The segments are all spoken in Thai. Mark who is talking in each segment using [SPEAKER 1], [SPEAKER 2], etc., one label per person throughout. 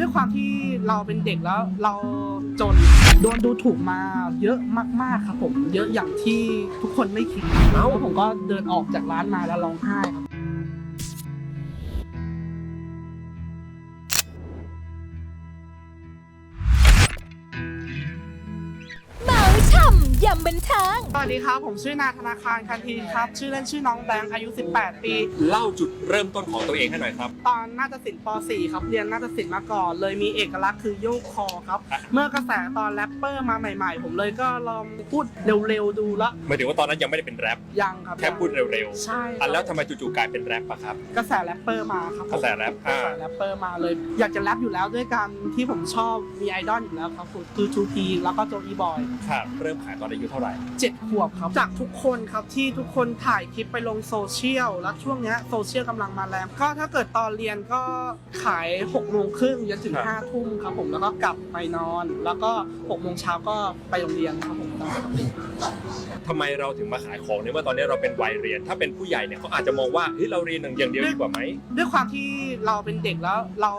[SPEAKER 1] ด้วยความที่เราเป็นเด็กแล้วเราจนโดนดูถูกมาเยอะมากๆครับผม เยอะอย่างที่ทุกคนไม่คิด
[SPEAKER 2] เอ้า
[SPEAKER 1] แล้วผมก็เดินออกจากร้านมาแล้วร้องไห้ครับ
[SPEAKER 3] ยำบันเทิง
[SPEAKER 1] สวัสดีครับ ผมชื่อนาธนาคารคันทีครับ ชื่อเล่นชื่อน้องแบงค์อายุ 18 ปี
[SPEAKER 2] เล่าจุดเริ่มต้นของตัวเองให้หน่อยครับ
[SPEAKER 1] ตอนนาฏศิลป์ป .4 ครับ เรียนนาฏศิลป์มาก่อน เลยมีเอกลักษณ์คือโยกคอครับ
[SPEAKER 2] อะ
[SPEAKER 1] เมื่อกระแสตอนแรปเปอร์มาใหม่ ๆ ผมเลยก็ลองพูดเร็วๆดูละ
[SPEAKER 2] หมายถึงว่าตอนนั้นยังไม่ได้เป็นแรป
[SPEAKER 1] ยังครับ
[SPEAKER 2] แค่พูดเร็ว
[SPEAKER 1] ใช่
[SPEAKER 2] ๆ
[SPEAKER 1] ครั
[SPEAKER 2] อะ
[SPEAKER 1] บ
[SPEAKER 2] แล้วทำไมจู่ๆกลายเป็นแรปอะครับ
[SPEAKER 1] กระแสแรปเปอร์มาครับผม
[SPEAKER 2] กระแสแรป
[SPEAKER 1] กระ
[SPEAKER 2] อ่า
[SPEAKER 1] แสแรปเปอร์มาเลย อยากจะแรปอยู่แล้วด้วยกันที่ผมชอบมีไอดอลอยู่แล้วครับคือ 2P แล้วก็โจอีบอย
[SPEAKER 2] ครับเริ่มขายตอนอายุเท่าไหร่
[SPEAKER 1] เจ็ดขวบครับ จากทุกคนครับที่ทุกคนถ่ายคลิปไปลงโซเชียลแล้วช่วงเนี้ยโซเชียลกำลังมาแรงก็ถ้าเกิดตอนเรียนก็ขาย6กโมงครึ่งจนถึง
[SPEAKER 2] ครับ
[SPEAKER 1] ห้าทุ่มครับผมแล้วก็กลับไปนอน แล้วก็6กโมงเช้าก็ไปโรงเรียนครับผมตามปกติ
[SPEAKER 2] ทำไมเราถึงมาขายของในเมื่อตอนนี้เราเป็นวัยเรียน ถ้าเป็นผู้ใหญ่เนี่ยเขาอาจจะมองว่าเฮ้ยเราเรียนอย่างเดียวดีกว่าไหม
[SPEAKER 1] ด้วยความที่เราเป็นเด็กแล้วเรา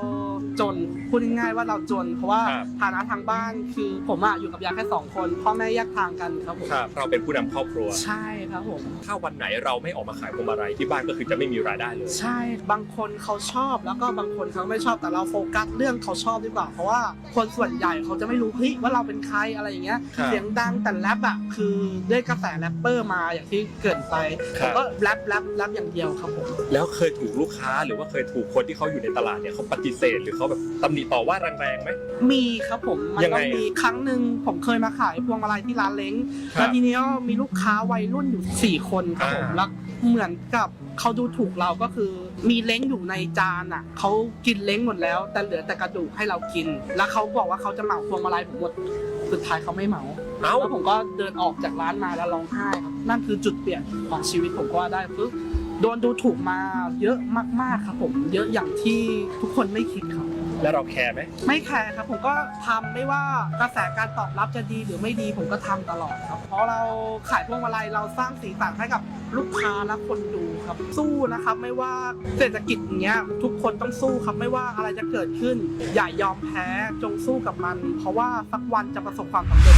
[SPEAKER 1] จนพูดง่ายๆว่าเราจน เพราะว่า
[SPEAKER 2] ครับ
[SPEAKER 1] ฐานะทางบ้านคือผมอะอยู่กับยายแค่สองคนพ่อแม่แยกทางกันครับผม
[SPEAKER 2] ครับเราเป็นผู้นำครอบครัว
[SPEAKER 1] ใช่ครับผม
[SPEAKER 2] ถ้าวันไหนเราไม่ออกมาขายพวงมาลัยที่บ้านก็คือจะไม่มีรายได้เลย
[SPEAKER 1] ใช่ บางคนเขาชอบแล้วก็บางคนเขาไม่ชอบแต่เราโฟกัสเรื่องเขาชอบดีกว่า เพราะว่าคนส่วนใหญ่เขาจะไม่รู้เฮ้ยว่าเราเป็นใครอะไรอย่างเงี้ย
[SPEAKER 2] ครับ
[SPEAKER 1] เสียงดังแต่แรปอะคือด้วยกระแสแรปเปอร์มาอย่างที่เกริดไป
[SPEAKER 2] ครั
[SPEAKER 1] ผ
[SPEAKER 2] บ
[SPEAKER 1] มก็แรปแรปแรปอย่างเดียวครับผม
[SPEAKER 2] แล้วเคยถูกลูกค้าหรือว่าเคยถูกคนที่เขาอยู่ในตลาดเนี่ยเขาปฏิเสธหรือเขาแบบตำหนิต่อว่าแรงๆไหม
[SPEAKER 1] มีครับผม มัน
[SPEAKER 2] ยัง
[SPEAKER 1] ก็
[SPEAKER 2] ไงอะ
[SPEAKER 1] มีครั้งหนึ่งผมเคยมาขายพวงมาลัยที่ร้านเล้ง
[SPEAKER 2] ครับ
[SPEAKER 1] แล้วทีนี้ก็มีลูกค้าวัยรุ่นอยู่สี่คนครับผม
[SPEAKER 2] อ่า
[SPEAKER 1] แล้วเหมือนกับเขาดูถูกเราก็คือ มีเล้งอยู่ในจานอะเขากินเล้งหมดแล้ว แต่เหลือแต่กระดูกให้เรากิน แล้วเขาบอกว่าเขาจะเหมาพวงมาลัยผมหมดสุดท้ายเขาไม่เหมา
[SPEAKER 2] เอ้า
[SPEAKER 1] แล้วผมก็เดินออกจากร้านมาแล้วร้องไห้ครับนั่นคือจุดเปลี่ยนของชีวิตผมก็ว่าได้คือโดนดูถูกมาเยอะมากๆครับผม เยอะอย่างที่ทุกคนไม่คิดครับ
[SPEAKER 2] แล้วเราแคร์ไหม
[SPEAKER 1] ไม่แคร์ครับผมก็ทำไม่ว่ากระแสการตอบรับจะดีหรือไม่ดีผมก็ทำตลอดครับ เพราะเราขายพวงมาลัยเราสร้างสีสันให้กับลูกค้าและคนดูครับ สู้นะครับ ไม่ว่าเศรษฐกิจอย่างเงี้ยทุกคนต้องสู้ครับไม่ว่าอะไรจะเกิดขึ้น อย่ายอมแพ้จงสู้กับมัน เพราะว่าสักวันจะประสบความสำเร็จ